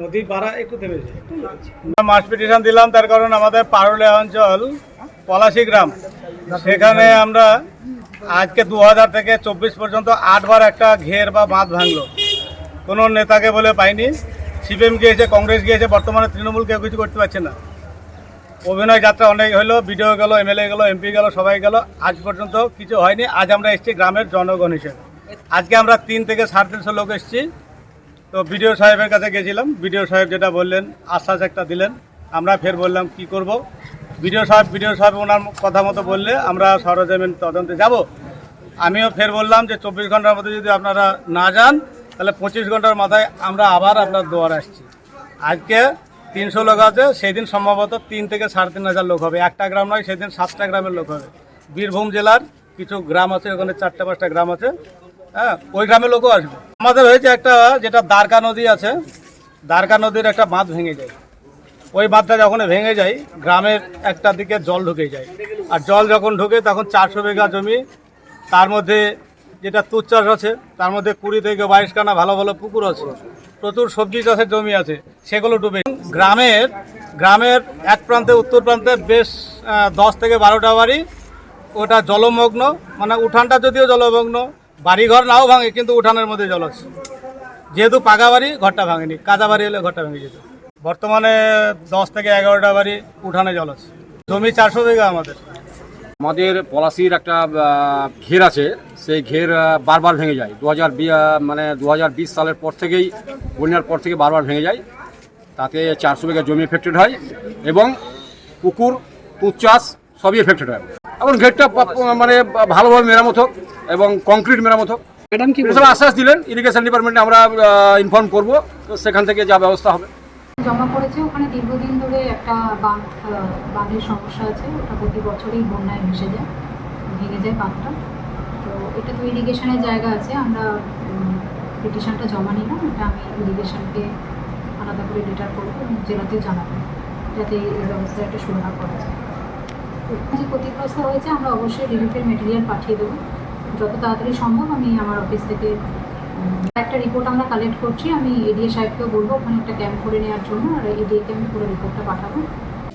নদী একটু মাস পিটিশন দিলাম, তার কারণ আমাদের পারুলিয়া অঞ্চল, পলাশি গ্রাম। সেখানে আমরা আজকে দু হাজার থেকে চব্বিশ পর্যন্ত আটবার একটা ঘের বা বাঁধ ভাঙলো। কোনো নেতাকে বলে পাইনি। সিপিএম গিয়েছে, কংগ্রেস গিয়েছে, বর্তমানে তৃণমূল কেউ কিছু করতে পারছে না। অভিনয় যাত্রা অনেক হলো, বিডিও গেল, এমএলএ গেল, এমপি গেল, সবাই গেল। আজ পর্যন্ত কিছু হয়নি। আজ আমরা এসেছি গ্রামের জনগণ হিসেবে। আজকে আমরা তিন থেকে সাড়ে তিনশো লোক এসেছি। তো বিডিও সাহেবের কাছে গেছিলাম। বিডিও সাহেব যেটা বললেন, আশ্বাস একটা দিলেন। আমরা ফের বললাম, কি করব? বিডিও সাহেব বিডিও সাহেব ওনার কথা মতো বললে, আমরা সরজমিন তদন্তে যাব। আমিও ফের বললাম যে, চব্বিশ ঘণ্টার মধ্যে যদি আপনারা না যান, তাহলে পঁচিশ ঘণ্টার মাথায় আমরা আবার আপনার দুয়ার আসছি। আজকে তিনশো লোক আছে, সেদিন সম্ভবত তিন থেকে সাড়ে তিন হাজার লোক হবে। একটা গ্রাম নয়, সেদিন সাতটা গ্রামের লোক হবে। বীরভূম জেলার কিছু গ্রাম আছে, ওখানে চারটা পাঁচটা গ্রাম আছে। হ্যাঁ ওই গ্রামের লোকও আসবে। আমাদের হয়েছে একটা, যেটা দ্বারকা নদী আছে, দ্বারকা নদীর একটা বাঁধ ভেঙে যায়। ওই বাঁধটা যখন ভেঙে যায়, গ্রামের একটা দিকে জল ঢুকে যায়। আর জল যখন ঢুকে, তখন চারশো বিঘা জমি, তার মধ্যে যেটা তুর চাষ আছে, তার মধ্যে কুড়ি থেকে বাইশ খানা ভালো ভালো পুকুর আছে। প্রচুর সবজি চাষের জমি আছে, সেগুলো ডুবে গ্রামের গ্রামের এক প্রান্তে, উত্তর প্রান্তে বেশ দশ থেকে বারোটা বাড়ি, ওটা জলমগ্ন মানে উঠানটা যদিও জলমগ্ন, বাড়িঘর নাও ভাঙে, কিন্তু উঠানের মধ্যে জল আছে। যেহেতু পাকা বাড়ি, ঘরটা ভাঙেনি কাদা বাড়ি হলে ঘরটা ভেঙে যেত। বর্তমানে দশ থেকে এগারোটা বাড়ি উঠানে জল আছে। জমি চারশো বিঘা আমাদের। আমাদের পলাশির একটা ঘের আছে সেই ঘের বারবার ভেঙে যায়। দু হাজার মানে দু হাজার বিশ সালের পর থেকেই বন্যার পর থেকে বারবার ভেঙে যায়। তাতে চারশো বিঘা জমি এফেক্টেড হয় এবং পুকুর তুঁত চাষ সবই এফেক্টেড হয়। এখন ঘেরটা মানে ভালোভাবে মেরামত হোক এবং কংক্রিট মেরামত হোক। ম্যাডাম কি এসব আশ্বাস দিলেন ইরিগেশন ডিপার্টমেন্টে আমরা ইনফর্ম করব। তো সেখান থেকে যা ব্যবস্থা হবে। জমা পড়েছে ওখানে দীর্ঘদিন ধরে একটা বাঁধ বাঁধের সমস্যা আছে। ওটা প্রতি বছরই বন্যায় ভেসে যায় ভেঙে যায় বাঁধটা। এটা তো ইরিগেশনের জায়গা আছে, আমরা পিটিশনটা জমা নিলাম, এটা আমি ইরিগেশনকে আলাদা করে লেটার করব জেলাতেও জানাব, যাতে এই ব্যবস্থা একটা সুরাহা করা যায়। যে ক্ষতিগ্রস্ত হয়েছে, আমরা অবশ্যই রিলিফের মেটেরিয়াল পাঠিয়ে দেবো। যত তাড়াতাড়ি সম্ভব আমি আমার অফিস থেকে একটা রিপোর্ট আমরা কালেক্ট করছি, আমি এডিএ সাহেবকেও বলব, ওখানে একটা ক্যাম্প করে নেওয়ার জন্য, আর এডিএকে আমি পুরো রিপোর্টটা পাঠাবো।